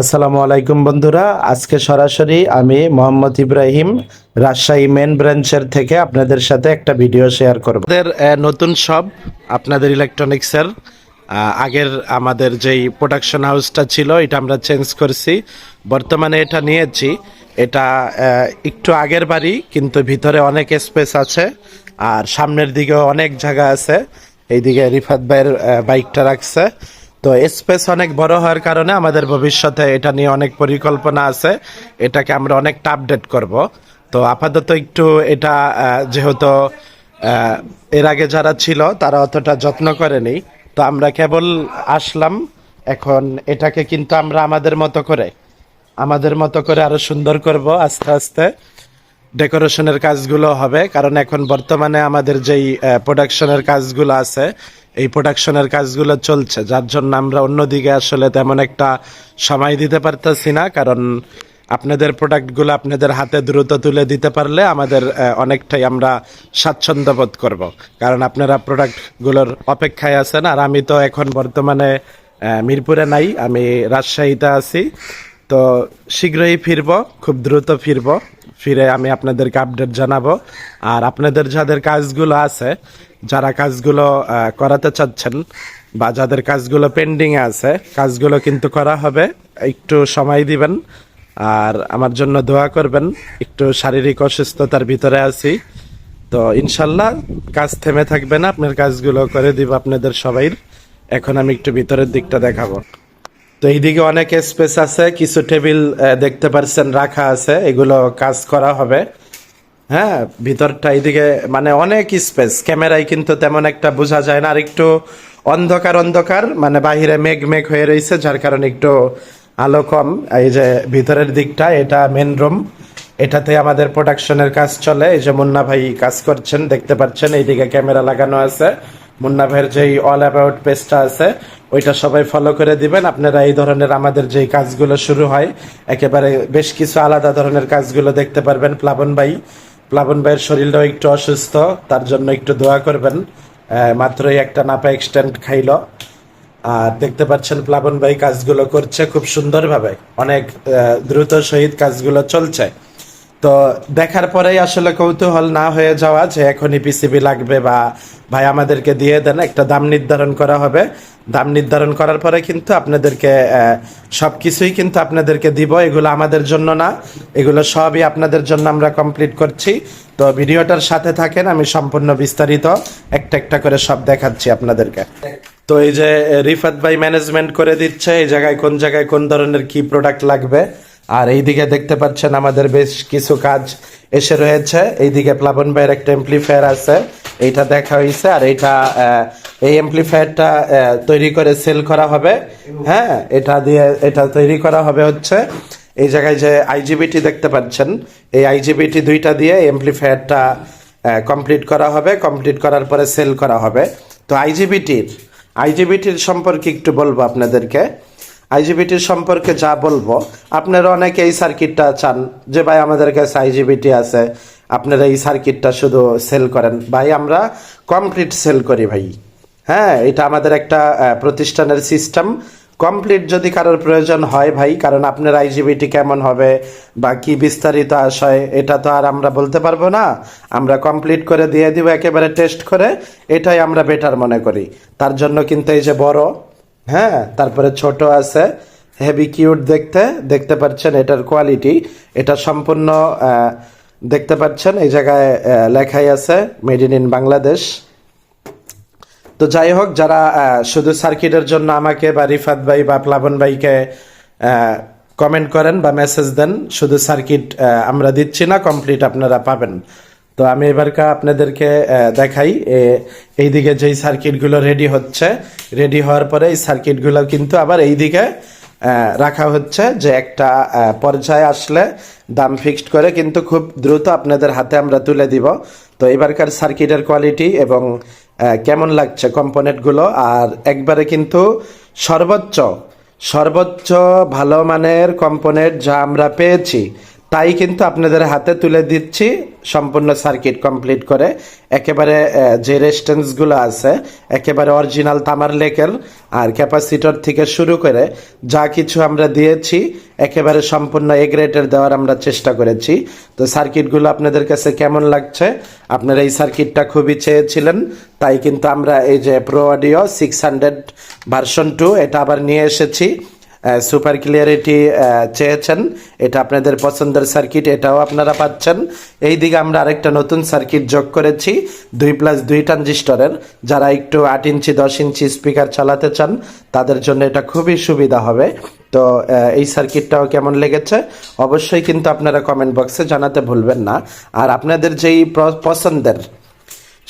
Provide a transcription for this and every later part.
আসসালামু আলাইকুম বন্ধুরা। আজকে সরাসরি আমি মোহাম্মদ ইব্রাহিম রাজশাহী মেন ব্রাঞ্চের থেকে আপনাদের সাথে একটা ভিডিও শেয়ার করব। আমাদের নতুন সব আপনাদের ইলেকট্রনিক্সের আগের আমাদের যেই প্রোডাকশন হাউসটা ছিল, এটা আমরা চেঞ্জ করছি। বর্তমানে এটা নিয়েছি। এটা একটু আগের বাড়ি, কিন্তু ভিতরে অনেক স্পেস আছে, আর সামনের দিকেও অনেক জায়গা আছে। এইদিকে রিফাত ভাইয়ের বাইকটা রাখছে। তো স্পেস অনেক বড় হওয়ার কারণে আমাদের ভবিষ্যতে এটা নিয়ে অনেক পরিকল্পনা আছে। এটাকে আমরা অনেকটা আপডেট করব। তো আপাতত একটু এটা যেহেতু এর আগে যারা ছিল তারা অতটা যত্ন করেনি। তো আমরা কেবল আসলাম, এখন এটাকে কিন্তু আমরা আমাদের মতো করে, আমাদের মতো করে আরও সুন্দর করব আস্তে আস্তে। ডেকোরেশনের কাজগুলো হবে, কারণ এখন বর্তমানে আমাদের যেই প্রোডাকশনের কাজগুলো আছে, এই প্রোডাকশনের কাজগুলো চলছে। যার জন্য আমরা অন্যদিকে আসলে তেমন একটা সময় দিতে পারতেছি না, কারণ আপনাদের প্রোডাক্টগুলো আপনাদের হাতে দ্রুত তুলে দিতে পারলে আমাদের অনেকটাই আমরা স্বাচ্ছন্দ্য বোধ করব। কারণ আপনারা প্রোডাক্টগুলোর অপেক্ষায় আছেন, আর আমি তো এখন বর্তমানে মিরপুরে নাই, আমি রাজশাহীতে আছি। তো শীঘ্রই ফিরব, খুব দ্রুত ফিরব। ফিরে আমি আপনাদেরকে আপডেট জানাব। আর আপনাদের যাদের কাজগুলো আছে, যারা কাজগুলো করাতে চাচ্ছেন বা যাদের কাজগুলো পেন্ডিং আছে, কাজগুলো কিন্তু করা হবে। একটু সময় দিবেন। আর আমার জন্য দোয়া করবেন, একটু শারীরিক অসুস্থতার ভিতরে আছি। তো ইনশাল্লাহ কাজ থেমে থাকবে না, আপনার কাজগুলো করে দিব আপনাদের সবাই এখন আমি একটু ভিতরের দিকটা দেখাবো। তো এইদিকে অনেক স্পেস আছে, কিছু টেবিল দেখতে পারছেন, রাখা আছে, এগুলো কাজ করা হবে। হ্যাঁ ভিতরটা এইদিকে মানে অনেক স্পেস ক্যামেরায় কিন্তু তেমন একটা বোঝা যায় না, আর একটু অন্ধকার অন্ধকার মানে বাহিরে মেঘ মেঘ হয়ে রয়েছে, যার কারণে একটু আলো কম। এই যে ভিতরের দিকটা, এটা মেন রুম এটাতে আমাদের প্রোডাকশনের কাজ চলে। এই যে মুন্না ভাই কাজ করছেন, দেখতে পাচ্ছেন, এইদিকে ক্যামেরা লাগানো আছে। মুন্না ভাইয়ের যেই অল অ্যাবাউট পেজটা আছে, ওইটা সবাই ফলো করে দিবেন। আপনারা এই ধরনের আমাদের যেই কাজগুলো শুরু হয়, একেবারে বেশ কিছু আলাদা ধরনের কাজগুলো দেখতে পারবেন। প্লাবন ভাই, প্লাবন ভাইয়ের শরীরটাও একটু অসুস্থ, তার জন্য একটু দোয়া করবেন। মাত্রই একটা নাপা এক্সটেন্ড খাইল। আর দেখতে পাচ্ছেন প্লাবন ভাই কাজগুলো করছে খুব সুন্দরভাবে। অনেক দ্রুত সহিত কাজগুলো চলছে। তো দেখার পরেই আসলে কৌতূহল না হয়ে যাওয়া যে এখনই পিসিবি লাগবে বা ভাই আমাদেরকে দিয়ে দেন, একটা দাম নির্ধারণ করা হবে। দাম নির্ধারণ করার পরে কিন্তু আপনাদেরকে সব কিছুই কিন্তু আপনাদেরকে দিব। এগুলো আমাদের জন্য না, এগুলো সবই আপনাদের জন্য আমরা কমপ্লিট করছি। তো ভিডিওটার সাথে থাকেন, আমি সম্পূর্ণ বিস্তারিত, একটা একটা করে সব দেখাচ্ছি আপনাদেরকে। তো এই যে রিফাত ভাই ম্যানেজমেন্ট করে দিচ্ছে, এই জায়গায় কোন জায়গায় কোন ধরনের কি প্রোডাক্ট লাগবে আর এইদিকে দেখতে পাচ্ছেন আমাদের বেশ কিছু কাজ এসে রয়েছে। এইদিকে প্লাবন ভাইয়ের একটা এমপ্লিফায়ার আছে, এইটা দেখা হয়েছে আর এইটা এই এমপ্লিফায়ারটা তৈরি করে সেল করা হবে। হ্যাঁ এটা দিয়ে, এটা তৈরি করা হবে হচ্ছে এই জায়গায় যে আইজিবিটি দেখতে পাচ্ছেন। এই আইজিবিটি দুইটা দিয়ে এমপ্লিফায়ারটা কমপ্লিট করা হবে। কমপ্লিট করার পরে সেল করা হবে। তো আইজিবিটির আইজিবিটির সম্পর্কে একটু বলব আপনাদেরকে। আইজিবিটির সম্পর্কে যা বলব, আপনারা অনেকে এই সার্কিটটা চান যে, ভাই, আমাদের কাছে আইজিবিটি আছে, আপনারা এই সার্কিটটা শুধু সেল করেন। ভাই, আমরা কমপ্লিট সেল করি, ভাই। হ্যাঁ এটা আমাদের একটা প্রতিষ্ঠানের সিস্টেম। কমপ্লিট যদি কারোর প্রয়োজন হয়, ভাই, কারণ আপনার আইজিবিটি কেমন হবে বা কি বিস্তারিত আশয়, এটা তো আর আমরা বলতে পারব না। আমরা কমপ্লিট করে দিয়ে দিব, একেবারে টেস্ট করে। এটাই আমরা বেটার মনে করি। তার জন্য কিন্তু এই যে বড় হ্যাঁ তারপরে ছোট আছে হেভি কিউট দেখতে দেখতে পাচ্ছেন এটার কোয়ালিটি এটা সম্পূর্ণ দেখতে পাচ্ছেন এই জায়গায় লেখাই আছে মেড ইন ইন বাংলাদেশ। তো যাই হোক, যারা শুধু সার্কিটের জন্য আমাকে বা রিফাত ভাই বা প্লাবন ভাইকে কমেন্ট করেন বা মেসেজ দেন, শুধু সার্কিট আমরা দিচ্ছি না কমপ্লিট আপনারা পাবেন। তো আমি এবারকা আপনাদেরকে দেখাই এইদিকে যেই সার্কিটগুলো রেডি হচ্ছে রেডি হওয়ার পরে এই সার্কিটগুলো কিন্তু আবার এইদিকে রাখা হচ্ছে যে একটা পর্যায়ে আসলে দাম ফিক্সড করে কিন্তু খুব দ্রুত আপনাদের হাতে আমরা তুলে দিব। তো এবারকার সার্কিটের কোয়ালিটি এবং কেমন লাগছে কম্পোনেন্টগুলো আর একবারে কিন্তু সর্বোচ্চ সর্বোচ্চ ভালো মানের কম্পোনেন্ট যা আমরা পেয়েছি তাই কিন্তু আপনাদের হাতে তুলে দিচ্ছি সম্পূর্ণ সার্কিট কমপ্লিট করে। একেবারে যে রেস্টেন্সগুলো আছে, একেবারে অরিজিনাল তামার লেকের আর ক্যাপাসিটর থেকে শুরু করে যা কিছু আমরা দিয়েছি, একেবারে সম্পূর্ণ এগ্রেটের দেওয়ার আমরা চেষ্টা করেছি। তো সার্কিটগুলো আপনাদের কাছে কেমন লাগছে? আপনারা এই সার্কিটটা খুবই চেয়েছিলেন, তাই কিন্তু আমরা এই যে pro audio six hundred version two এটা আবার নিয়ে এসেছি। সুপার ক্লিয়ারিটি চেয়েছেন। এটা আপনাদের পছন্দের সার্কিট এটাও আপনারা পাচ্ছেন। এই দিকে আমরা আরেকটা নতুন সার্কিট যোগ করেছি, দুই প্লাস দুই ট্রানজিস্টরের যারা একটু আট ইঞ্চি, দশ ইঞ্চি স্পিকার চালাতে চান, তাদের জন্য এটা খুবই সুবিধা হবে। তো এই সার্কিটটাও কেমন লেগেছে, অবশ্যই কিন্তু আপনারা কমেন্ট বক্সে জানাতে ভুলবেন না। আর আপনাদের যেই পছন্দের,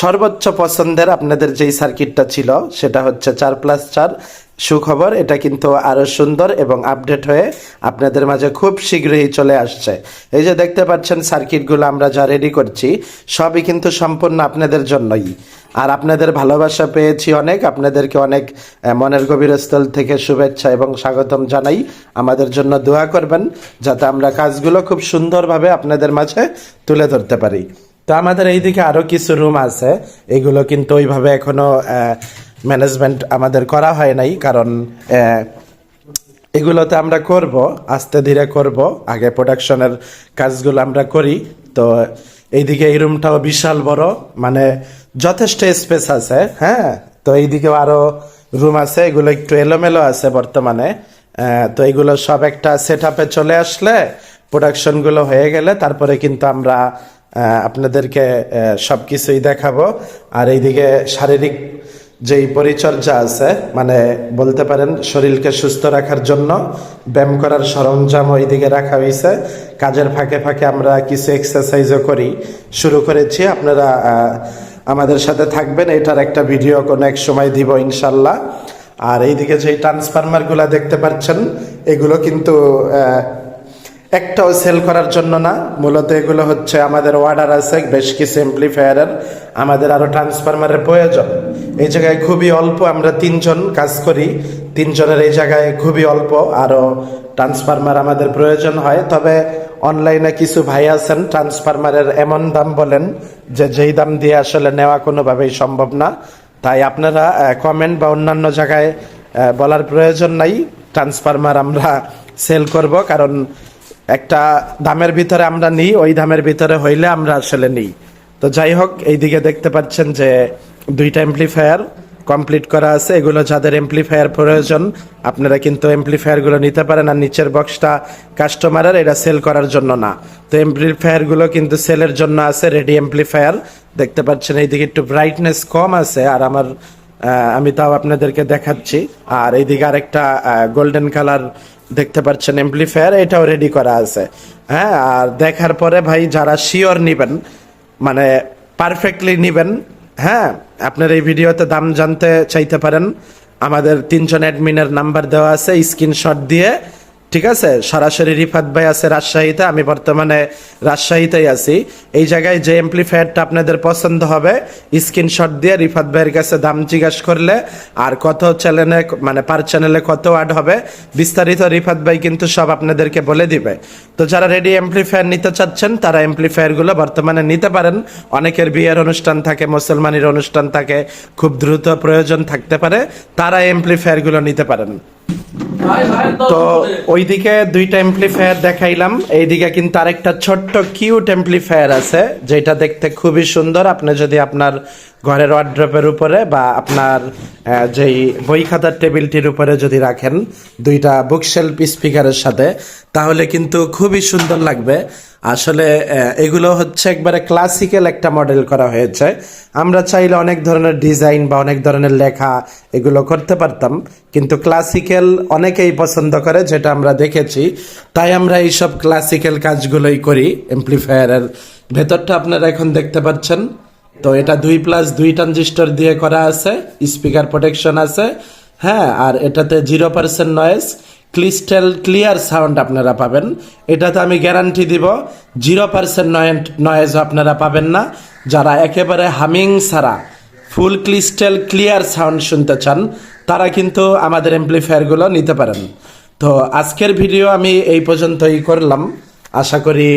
সর্বোচ্চ পছন্দের আপনাদের যেই সার্কিটটা ছিল, সেটা হচ্ছে চার প্লাস চার। সুখবর, এটা কিন্তু আরও সুন্দর এবং আপডেট হয়ে আপনাদের মাঝে খুব শীঘ্রই চলে আসছে। এই যে দেখতে পাচ্ছেন সার্কিটগুলো আমরা যা রেডি করছি, সবই কিন্তু সম্পূর্ণ আপনাদের জন্যই। আর আপনাদের ভালোবাসা পেয়েছি অনেক, আপনাদেরকে অনেক মনের গভীরস্থল থেকে শুভেচ্ছা এবং স্বাগতম জানাই। আমাদের জন্য দোয়া করবেন, যাতে আমরা কাজগুলো খুব সুন্দরভাবে আপনাদের মাঝে তুলে ধরতে পারি। তো আমাদের এইদিকে আরও কিছু রুম আছে, এগুলো কিন্তু ওইভাবে এখনও ম্যানেজমেন্ট আমাদের করা হয় নাই, কারণ এগুলোতে আমরা করব, আস্তে ধীরে করব, আগে প্রোডাকশনের কাজগুলো আমরা করি। তো এইদিকে এই রুমটাও বিশাল বড় মানে যথেষ্ট স্পেস আছে হ্যাঁ? তো এইদিকেও আরও রুম আছে, এগুলো একটু এলোমেলো আছে বর্তমানে। তো এগুলো সব একটা সেট চলে আসলে প্রোডাকশনগুলো হয়ে গেলে তারপরে কিন্তু আমরা আপনাদেরকে সব কিছুই দেখাবো। আর এইদিকে শারীরিক যেই পরিচর্যা আছে মানে বলতে পারেন শরীরকে সুস্থ রাখার জন্য, ব্যায়াম করার সরঞ্জাম ওইদিকে রাখা হয়েছে কাজের ফাঁকে ফাঁকে আমরা কিছু এক্সারসাইজও করি। শুরু করেছি, আপনারা আমাদের সাথে থাকবেন, এটার একটা ভিডিও কোনো এক সময় দিব ইনশাল্লাহ। আর এইদিকে যে ট্রান্সফরমারগুলো দেখতে পাচ্ছেন, এগুলো কিন্তু একটাও সেল করার জন্য না। মূলত এগুলো হচ্ছে আমাদের অর্ডার আছে, বেশ কিছু এমপ্লিফায়ারের আমাদের আরও ট্রান্সফরমারের প্রয়োজন। এই জায়গায় খুবই অল্প আমরা তিনজন কাজ করি। তিনজনের এই জায়গায় খুবই অল্প আরও ট্রান্সফরমার আমাদের প্রয়োজন হয়। তবে অনলাইনে কিছু ভাই আছেন ট্রান্সফরমারের এমন দাম বলেন যে যেই দাম দিয়ে আসলে নেওয়া কোনোভাবেই সম্ভব না। তাই আপনারা কমেন্ট বা অন্যান্য জায়গায় বলার প্রয়োজন নাই। ট্রান্সফরমার আমরা সেল করব, কারণ একটা দামের ভিতরে আমরা নিই, ওই দামের ভিতরে হইলে আমরা আসলে নিই। তো যাই হোক, এইদিকে দেখতে পাচ্ছেন যে দুইটা এমপ্লিফায়ার কমপ্লিট করা আছে। এগুলো যাদের এমপ্লিফায়ার প্রয়োজন, আপনারা কিন্তু এমপ্লিফায়ারগুলো নিতে পারেন। আর নিচের বক্সটা কাস্টমারের এটা সেল করার জন্য না। তো এমপ্লিফায়ারগুলো কিন্তু সেলের জন্য আছে রেডি এমপ্লিফায়ার দেখতে পাচ্ছেন এইদিকে একটু ব্রাইটনেস কম আছে, আর আমার আমি তাও আপনাদেরকে দেখাচ্ছি। আর এইদিকে আরেকটা গোল্ডেন কালার দেখতে পাচ্ছেন এমপ্লিফায়ার এটাও রেডি করা আছে। হ্যাঁ আর দেখার পরে ভাই যারা শিওর নিবেন মানে পারফেক্টলি নিবেন হ্যাঁ আপনার এই ভিডিওতে দাম জানতে চাইতে পারেন। আমাদের তিনজন অ্যাডমিনের নাম্বার দেওয়া আছে স্ক্রিনশট দিয়ে ঠিক আছে? সরাসরি রিফাত ভাই আছে রাজশাহীতে, আমি বর্তমানে রাজশাহীতেই আছি। এই জায়গায় যে এমপ্লিফায়ারটা আপনাদের পছন্দ হবে স্ক্রিনশট দিয়ে রিফাত ভাইয়ের কাছে দাম জিজ্ঞাসা করলে আর কত চ্যানেলে মানে পার চ্যানেলে কত অ্যাড হবে, বিস্তারিত রিফাত ভাই কিন্তু সব আপনাদেরকে বলে দিবে। তো যারা রেডি এমপ্লিফায়ার নিতে চাচ্ছেন, তারা এমপ্লিফায়ারগুলো বর্তমানে নিতে পারেন। অনেকের বিয়ের অনুষ্ঠান থাকে, মুসলমানের অনুষ্ঠান থাকে, খুব দ্রুত প্রয়োজন থাকতে পারে, তারা এমপ্লিফায়ারগুলো নিতে পারেন। তো ওইদিকে দুইটা এমপ্লিফায়ার দেখাইলাম। এইদিকে কিন্তু আরেকটা ছোট্ট কিউট এমপ্লিফায়ার আছে যেটা দেখতে খুবই সুন্দর। আপনি যদি আপনার ঘরের ওয়ার্ড্রপের উপরে বা আপনার যেই বই খাতার টেবিলটির উপরে যদি রাখেন দুইটা বুকশেলফ স্পিকারের সাথে তাহলে কিন্তু খুবই সুন্দর লাগবে। আসলে এগুলো হচ্ছে একবারে ক্লাসিক্যাল একটা মডেল করা হয়েছে। আমরা চাইলে অনেক ধরনের ডিজাইন বা অনেক ধরনের লেখা এগুলো করতে পারতাম, কিন্তু ক্লাসিক্যাল অনেকেই পছন্দ করে, যেটা আমরা দেখেছি। তাই আমরা এইসব ক্লাসিক্যাল কাজগুলোই করি এমপ্লিফায়ারের ভেতরটা আপনারা এখন দেখতে পাচ্ছেন। তো এটা দুই প্লাস দুই ট্রানজিস্টর দিয়ে করা আছে স্পিকার প্রোটেকশন আছে। হ্যাঁ আর এটাতে zero percent noise crystal clear sound আপনারা পাবেন। এটাতে আমি গ্যারান্টি দিব, জিরো পার্সেন্ট নয়েজ আপনারা পাবেন না। যারা একেবারে হামিং ছাড়া ফুল ক্রিস্টাল ক্লিয়ার সাউন্ড শুনতে চান, তারা কিন্তু আমাদের এমপ্লিফায়ারগুলো নিতে পারেন। তো আজকের ভিডিও আমি এই পর্যন্তই করলাম। আশা করি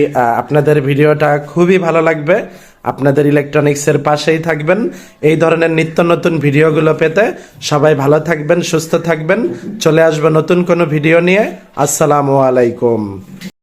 আপনাদের ভিডিওটা খুবই ভালো লাগবে। আপনাদের ইলেকট্রনিক্সের পাশেই থাকবেন। এই ধরনের নিত্য নতুন ভিডিওগুলো পেতে সবাই ভালো থাকবেন, সুস্থ থাকবেন। চলে আসবে নতুন কোনো ভিডিও নিয়ে। আসসালামু আলাইকুম।